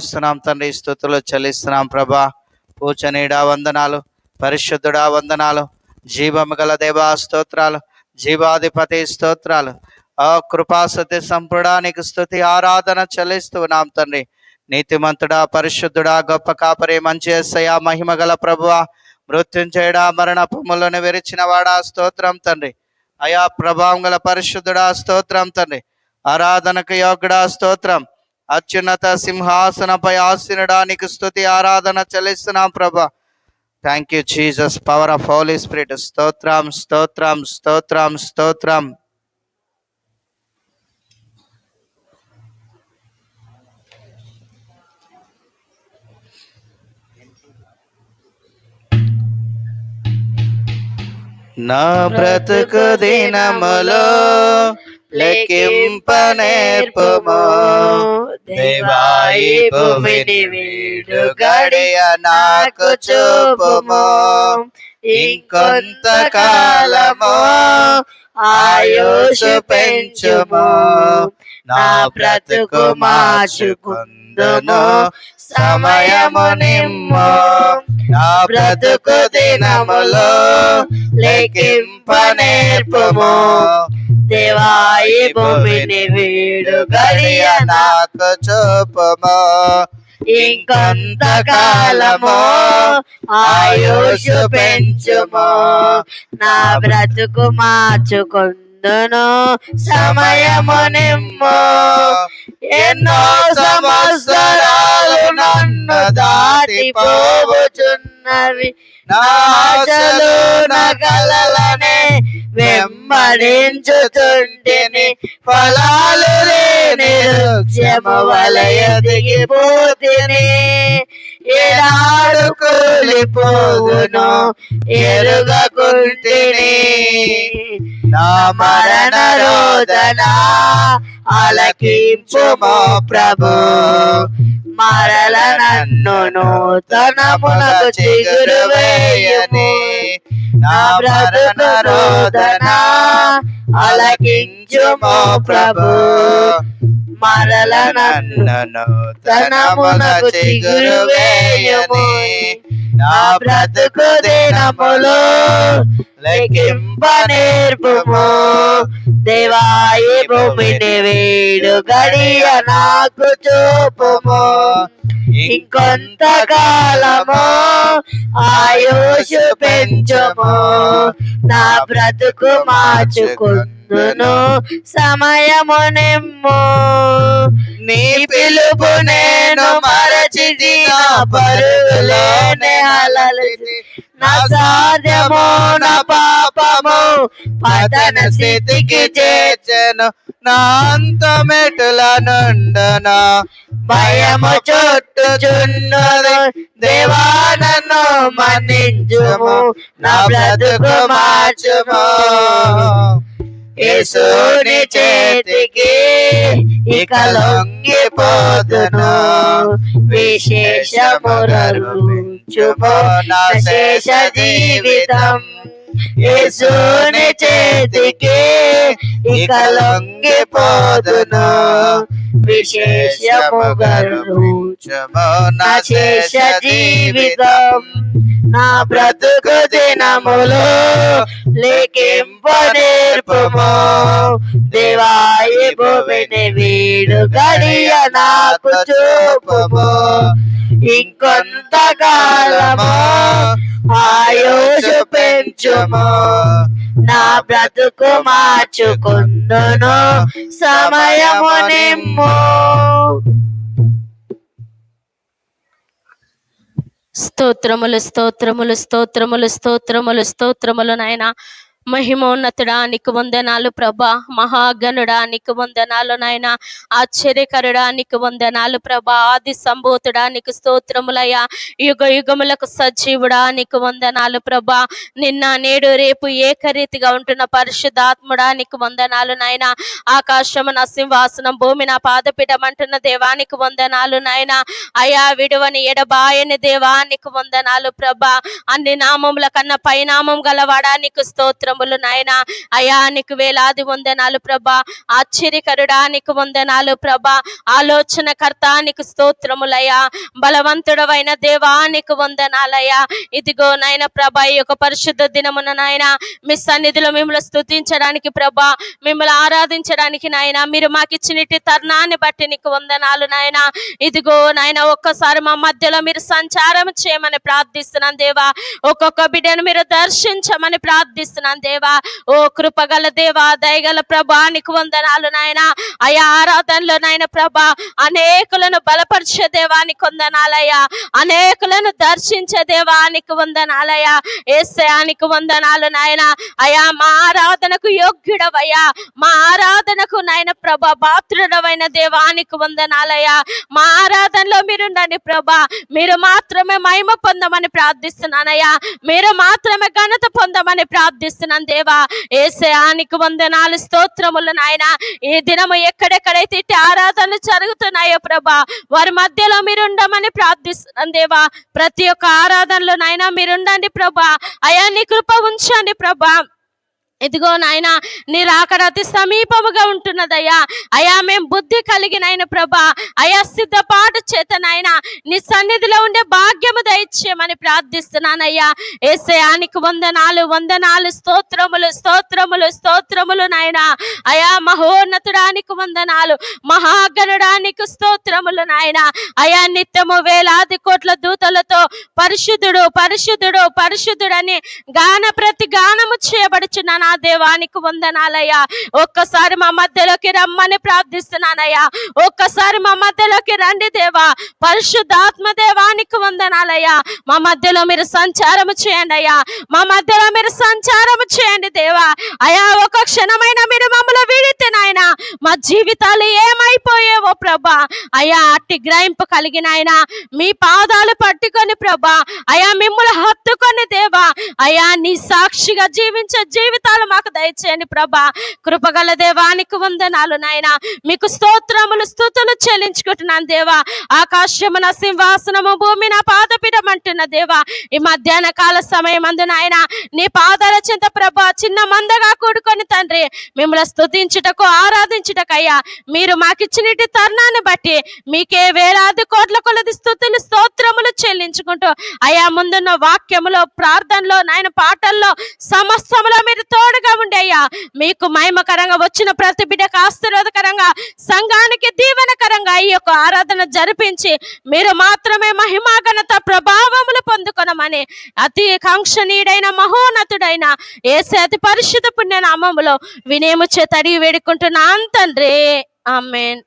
ఇస్తున్నాం తండ్రి స్థుతులు చెల్లిస్తున్నాం ప్రభా. పూచనీడా వందనాలు పరిశుద్ధుడా వందనాలు జీవము గల దేవా స్తోత్రాలు జీవాధిపతి స్తోత్రాలు. ఆ కృపాసతి సంపుడానికి స్థుతి ఆరాధన చెల్లిస్తూ ఉన్నాం తండ్రి. నీతిమంతుడా పరిశుద్ధుడా గొప్ప కాపరి మంచి ఎస్సయ మహిమ గల ప్రభువా మృత్యుంచేడా మరణపములను విరిచిన వాడా స్తోత్రం తండ్రి. అయా ప్రభావం గల పరిశుద్ధుడా స్తోత్రం తండ్రి. ఆరాధనకు యోగుడా స్తోత్రం. అత్యున్నత సింహాసనపై ఆశనడానికి స్థుతి ఆరాధన చెల్లిస్తున్నాం ప్రభా. Thank you Jesus power of Holy Spirit స్తోత్రం స్తోత్రం స్తోత్రం స్తోత్రం. నా బ్రతుకు దినములో లెక్కింప నేర్పుము. దేవాయి భూమిని వీడు గడియ నాకు చూపుము. ఇంకొంత కాలము ఆయుష్ పెంచుము. నా బ్రతుకు మార్చుకుందును సమయము నిమ్ము. నా బ్రతుకు దినములో లెక్కింప నేర్పుము. దేవాయి భూమిని వీడు గడియ నాకు చూపుము? ఇంకొంత కాలము ఆయుష్ పెంచుము. నా బ్రతుకు మార్చుకుందును సమయము నిమ్ము. ఎన్నో సంవత్సరాలు నన్ను దాటిపోవచున్నవి. నా ఆశలు నా కలలనే వెంబడించుతుంటిని. ఫలాలు లేని వృక్షము వలయ దిగిపోతిని ఏడాడు కూలిపోవును ఎరుగకుంటిని. నా మరణ రోదన అలకించుమో ప్రభు. మరల నన్ను నూతనమునకు చిగురు వేయని నా బ్రతుకు రోదన అలకించుమో ప్రభు. మరల నన్ను నూతనమునకు చిగురు వేయని నా బ్రతుకు దినములో లెక్కింప నేర్పుము దేవాయి భూమిని వీడు గడియ నాకు చూపుము. ఇంకొంతకాలము ఆయుషు పెంచము. నా బ్రతుకు మార్చుకుందును సమయము నిమ్ము. నీ పిలుపు నేను మరచిది నా పరుగులోనే అలలిది. నా సాధ్యము నా పాపము పతన స్థితికి చేర్చను. నా అంతమెటుల నుండనా భయము చుట్టుచున్నది. దేవానను మన్నించుము. నా బ్రతుకు మార్చుము. యేసుని చేతికి ఇక లొంగిపోతును విశేషమురరుచుము నా శేష జీవితం. యేసుని చేతికి ఇక లొంగిపోతును నా శేష జీవితం నా బ్రతుకు దినములు లేకింప నేర్పుము దేవాయి భూమిని వీడు గడియ నాకు చూపుము. ఇంకొంత కాలము పెంచుము. నా బ్రతుకు మార్చుకుందును సమయము నిమ్ము. స్తోత్రములు స్తోత్రములు స్తోత్రములు స్తోత్రములు స్తోత్రములు నాయన. మహిమోన్నతుడా నీకు వందనాలు ప్రభా. మహాగణుడానికి వందనాలు నాయన. ఆశ్చర్యకరుడానికి వందనాలు ప్రభా. ఆది సంభూతుడానికి స్తోత్రములయ్యా. యుగ యుగములకు సజీవుడా నీకు వందనాలు ప్రభా. నిన్న నేడు రేపు ఏకరీతిగా ఉంటున్న పరిశుద్ధాత్ముడానికి వందనాలు నాయన. ఆకాశము నా సింహాసనం భూమి నా పాదపీఠం అంటున్న దేవానికి వందనాలు నాయన. అయా విడువని ఎడబాయని దేవానికి వందనాలు ప్రభా. అన్ని నామముల కన్నా పైనామం గలవాడానికి స్తోత్రం స్తోత్రములు నాయన. అయా నీకు వేలాది వందనాలు ప్రభా. ఆశ్చర్యకరుడా నీకు వందనాలు ప్రభా. ఆలోచనకర్త నీకు స్తోత్రములయ్యా. బలవంతుడవైన దేవా నీకు వందనాలయ్యా. ఇదిగో నాయన ప్రభా ఈ యొక్క పరిశుద్ధ దినమున నాయన మీ సన్నిధిలో మిమ్మల్ని స్తుతించడానికి ప్రభా మిమ్మల్ని ఆరాధించడానికి నాయన మీరు మాకు ఇచ్చినట్టి తరుణాన్ని బట్టి నీకు వందనాలు నాయన. ఇదిగో నాయన ఒక్కసారి మా మధ్యలో మీరు సంచారం చేయమని ప్రార్థిస్తున్నాను దేవా. ఒక్కొక్క బిడ్డను మీరు దర్శించమని ప్రార్థిస్తున్నాను దేవా. ఓ కృపగల దేవా దయగల ప్రభా నీకు వందనాలు నాయన. అయా ఆరాధనలో నాయన ప్రభా అనేకులను బలపరిచే దేవానికి వందనాలయ్యా. అనేకులను దర్శించే దేవానికి వందనాలయ్యా. ఏసయానికి వందనాలు నాయన. అయా మా ఆరాధనకు యోగ్యుడవయ్యా. మా ఆరాధనకు నాయన ప్రభా పాత్రుడవైన దేవానికి వందనాలయ్యా. మా ఆరాధనలో మీరుండండి ప్రభా. మీరు మాత్రమే మహిమ పొందమని ప్రార్థిస్తున్నానయ్యా. మీరు మాత్రమే ఘనత పొందమని ప్రార్థిస్తున్నాను దేవా ఏసయానికి వందనాలు స్తోత్రములు నాయన. ఈ దినము ఎక్కడెక్కడైతే ఇట్టి ఆరాధనలు జరుగుతున్నాయో ప్రభా వారి మధ్యలో మీరు ఉండమని దేవా. ప్రతి ఒక్క ఆరాధనలో నాయన మీరుండండి ప్రభా. అయా నీ కృప ఉంచండి ప్రభా. ఇదిగో నాయన నీ రాకడ అతి సమీపముగా ఉంటున్నదయ్యా. అయా మేం బుద్ధి కలిగినైన ప్రభా. అయా సిద్ధపాటు చేత నాయన నీ సన్నిధిలో ఉండే భాగ్యము దయచేయమని ప్రార్థిస్తున్నానయ్యా. ఏసయానికి వందనాలు వందనాలు స్తోత్రములు స్తోత్రములు స్తోత్రములు నాయన. అయా మహోన్నతుడానికి వందనాలు మహాగణుడానికి స్తోత్రములు నాయన. అయా నిత్యము వేలాది కోట్ల దూతలతో పరిశుద్ధుడు పరిశుద్ధుడు పరిశుద్ధుడని గాన ప్రతి గానము చేయబడుచున్నాను. నా దేవానికి వందనాలయ్యా. ఒక్కసారి మా మధ్యలోకి రమ్మని ప్రార్థిస్తున్నానయ్యా. ఒక్కసారి మా మధ్యలోకి రండి దేవా. పరిశుద్ధాత్మ దేవానికి వందనాలయ్యా. మా మధ్యలో మీరు సంచారము చేయండి అయ్యా మా మధ్యలో మీరు సంచారము చేయండి దేవా. అయా ఒక క్షణమైన మీరు మమ్మల్ని వీడితే నాయన. మా జీవితాలు ఏమైపోయేవో ప్రభా. అయా అట్టి గ్రహింపు కలిగిన ఆయన మీ పాదాలు పట్టుకొని ప్రభా. అయా మిమ్మల్ని హత్తుకొని దేవా. అయా నీ సాక్షిగా జీవించే జీవితాలు మాకు దయచేయండి ప్రభా. కృపగల దేవానికి వందనాలు నాయన. మీకు స్తోత్రములు స్థుతులు చెల్లించుకుంటున్నాను దేవా. ఆకాశమున సింహాసనము భూమి నా పాదపీఠం అంటున్న దేవా. ఈ మధ్యాహ్న కాల సమయం అందు నాయన నీ పాదాల చింత ప్రభా చిన్న మందగా కూడుకొని తండ్రి మిమ్మల్ని స్తుతించుటకు ఆరాధించుటకయ్యా. మీరు మాకిచ్చినటి తరుణాన్ని బట్టి మీకే వేలాది కోట్ల కొలది స్థుతులు స్తోత్రములు చెల్లించుకుంటూ అయా ముందున్న వాక్యములో ప్రార్థనలో నాయన పాటల్లో సమస్తములో మీరు తోడుగా ఉండి అయ్యా. మీకు మహిమకరంగా వచ్చిన ప్రతి బిడ్డకు ఆశీర్వాదకరంగా సంఘానికి దీవెనకరంగా ఈ యొక్క ఆరాధన జరిపించి మీరు మాత్రమే మహిమాగణత ప్రభావములు పొందుకొనమని అతి కాంక్షణీయుడైన మహోన్నతుడైన ఏసే అతి పరిశుద్ధ పుణ్య నామములో వినేము చేతడి వేడుకుంటున్నాను తండ్రి. ఆమెన్.